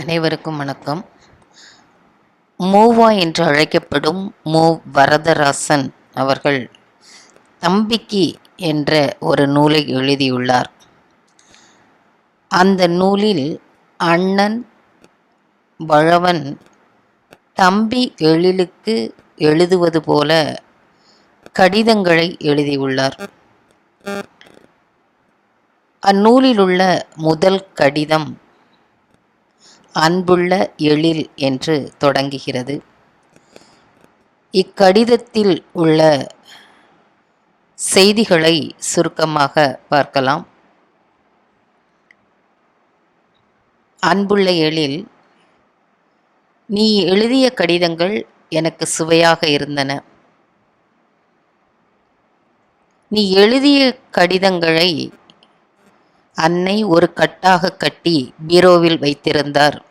அனைவருக்கும் வணக்கம். மூவா என்று அழைக்கப்படும் மு வரதராசன் அவர்கள் தம்பிக்கு என்ற ஒரு நூலை எழுதியுள்ளார். அந்த நூலில் அண்ணன் வழவன் தம்பி எழிலுக்கு எழுதுவது போல கடிதங்களை எழுதியுள்ளார். அந்நூலில் உள்ள முதல் கடிதம் அன்புள்ள எழில் என்று தொடங்குகிறது. இக்கடிதத்தில் உள்ள செய்திகளை சுருக்கமாக பார்க்கலாம். அன்புள்ள எழில் நீ எழுதிய கடிதங்கள் எனக்கு சுவையாக இருந்தன. நீ எழுதிய கடிதங்களை அன்னை ஒரு கட்டாக கட்டி பீரோவில் வைத்திருந்தார்.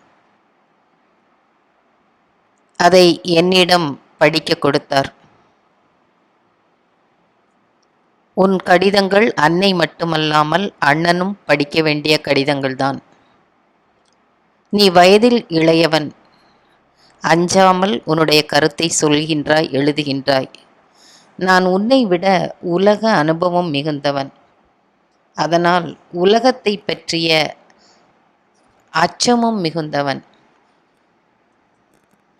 அதை என்னிடம் படிக்க கொடுத்தார். உன் கடிதங்கள் அன்னை மட்டுமல்லாமல் அண்ணனும் படிக்க வேண்டிய கடிதங்கள்தான். நீ வயதில் இளையவன் அஞ்சாமல் உன்னுடைய கருத்தை சொல்கின்றாய் எழுதுகின்றாய். நான் உன்னை விட உலக அனுபவம் மிகுந்தவன். அதனால் உலகத்தை பற்றிய அச்சமும் மிகுந்தவன்.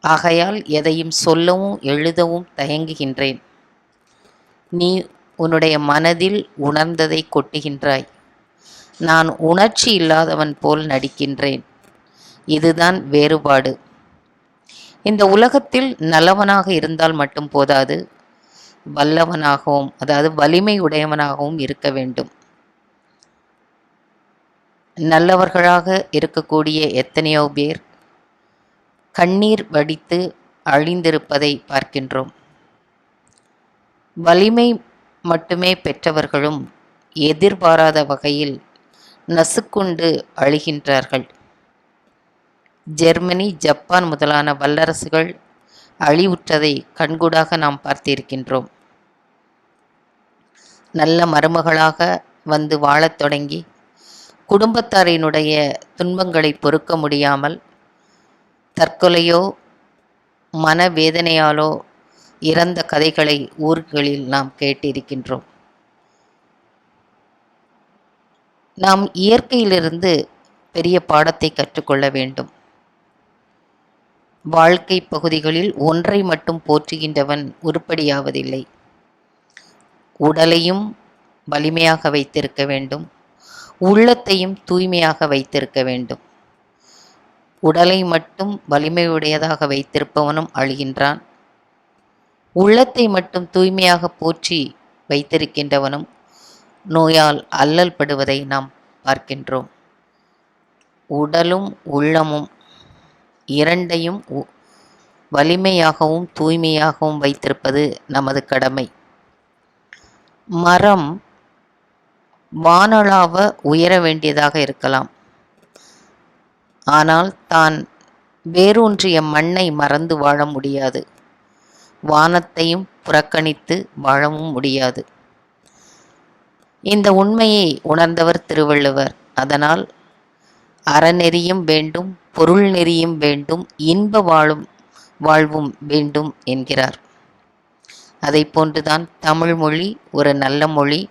ஆகையால் எதையும் சொல்லவும் எழுதவும் தயங்குகின்றேன். நீ உன்னுடைய மனதில் உணர்ந்ததை கொட்டுகின்றாய். நான் உணர்ச்சி இல்லாதவன் போல் நடிக்கின்றேன். இதுதான் வேறுபாடு. இந்த உலகத்தில் நல்லவனாக இருந்தால் மட்டும் போதாது. வல்லவனாகவும் அதாவது வலிமை உடையவனாகவும் இருக்க வேண்டும். நல்லவர்களாக இருக்கக்கூடிய எத்தனையோ பேர் கண்ணீர் வடித்து அழிந்திருப்பதை பார்க்கின்றோம். வலிமை மட்டுமே பெற்றவர்களும் எதிர்பாராத வகையில் நசுக்குண்டு அழிகின்றார்கள். ஜெர்மனி ஜப்பான் முதலான வல்லரசுகள் அழிவுற்றதை கண்கூடாக நாம் பார்த்திருக்கின்றோம். நல்ல மருமகளாக வந்து வாழத் தொடங்கி குடும்பத்தாரினுடைய துன்பங்களை பொறுக்க முடியாமல் தற்கொலையோ மனவேதனையாலோ இறந்த கதைகளை ஊர்களில் நாம் கேட்டிருக்கின்றோம். நாம் இயற்கையிலிருந்து பெரிய பாடத்தை கற்றுக்கொள்ள வேண்டும். வாழ்க்கை பகுதிகளில் ஒன்றை மட்டும் போற்றுகின்றவன் உருப்படியாவதில்லை. உடலையும் வலிமையாக வைத்திருக்க வேண்டும். உள்ளத்தையும் தூய்மையாக வைத்திருக்க வேண்டும். உடலை மட்டும் வலிமையுடையதாக வைத்திருப்பவனும் அழுகின்றான். உள்ளத்தை மட்டும் தூய்மையாக போற்றி வைத்திருக்கின்றவனும் நோயால் அல்லல் படுவதை நாம் பார்க்கின்றோம். உடலும் உள்ளமும் இரண்டையும் வலிமையாகவும் தூய்மையாகவும் வைத்திருப்பது நமது கடமை. மரம் வானளாவ உயர வேண்டியதாக இருக்கலாம். ஆனால் தான் வேரூன்றிய மண்ணை மறந்து வாழ முடியாது. வானத்தையும் புறக்கணித்து வாழவும் முடியாது. இந்த உண்மையை உணர்ந்தவர் திருவள்ளுவர். அதனால் அறநெறியும் வேண்டும் பொருள் நெறியும் வேண்டும் இன்ப வாழும் வாழ்வும் வேண்டும் என்கிறார். அதை போன்றுதான் தமிழ் மொழி ஒரு நல்ல மொழி.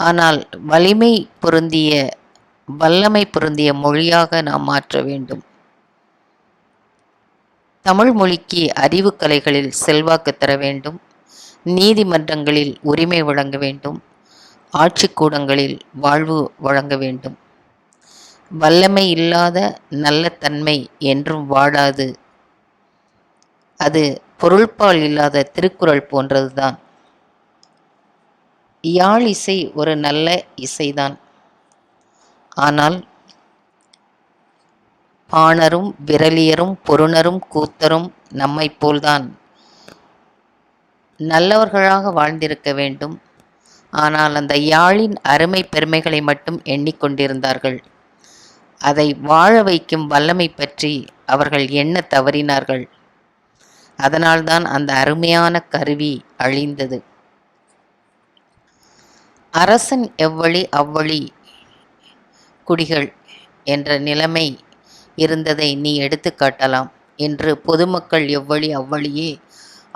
ஆனால் வலிமை பொருந்திய வல்லமை பொருந்திய மொழியாக நாம் மாற்ற வேண்டும். தமிழ் மொழிக்கு அறிவு கலைகளில் செல்வாக்கு தர வேண்டும். நீதிமன்றங்களில் உரிமை வழங்க வேண்டும். ஆட்சிக்கூடங்களில் வாழ்வு வழங்க வேண்டும். வல்லமை இல்லாத நல்ல தன்மை என்றும் வாழாது அது பொருள்பால் இல்லாத திருக்குறள் போன்றதுதான். யாழ் இசை ஒரு நல்ல இசைதான். ஆனால் பாணரும் விரலியரும் பொருணரும் கூத்தரும் நம்மை போல்தான். நல்லவர்களாக வாழ்ந்திருக்க வேண்டும். ஆனால் அந்த யாழின் அருமை பெருமைகளை மட்டும் எண்ணிக்கொண்டிருந்தார்கள் அதை வாழ வைக்கும் வல்லமை பற்றி அவர்கள் எண்ண தவறினார்கள்? அதனால்தான் அந்த அருமையான கருவி அழிந்தது. அரசன் எவ்வழி அவ்வழி குடிகள் என்ற நிலைமை இருந்ததை நீ எடுத்து காட்டலாம் என்று பொதுமக்கள் எவ்வழி அவ்வழியே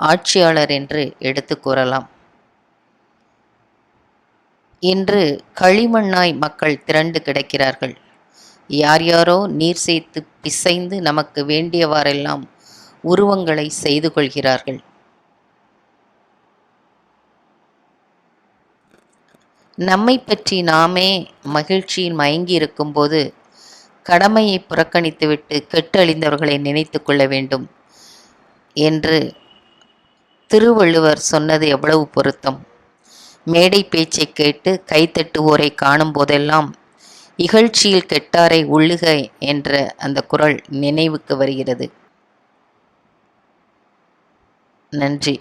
ஆட்சியாளர் என்று எடுத்து கூறலாம். இன்று களிமண்ணாய் மக்கள் திரண்டு கிடக்கிறார்கள். யார் யாரோ நீர் சேர்த்து பிசைந்து நமக்கு வேண்டியவாறெல்லாம் உருவங்களை செய்து கொள்கிறார்கள். நம்மை பற்றி நாமே மகிழ்ச்சியில் மயங்கி இருக்கும்போது கடமையை புறக்கணித்துவிட்டு கெட்டழிந்தவர்களை நினைத்து கொள்ள வேண்டும் என்று திருவள்ளுவர் சொன்னது எவ்வளவு பொருத்தம். மேடை பேச்சை கேட்டு கைத்தட்டுவோரை காணும் போதெல்லாம் இகழ்ச்சியில் கெட்டாரை உள்ளுக என்ற அந்த குரல் நினைவுக்கு வருகிறது. நன்றி.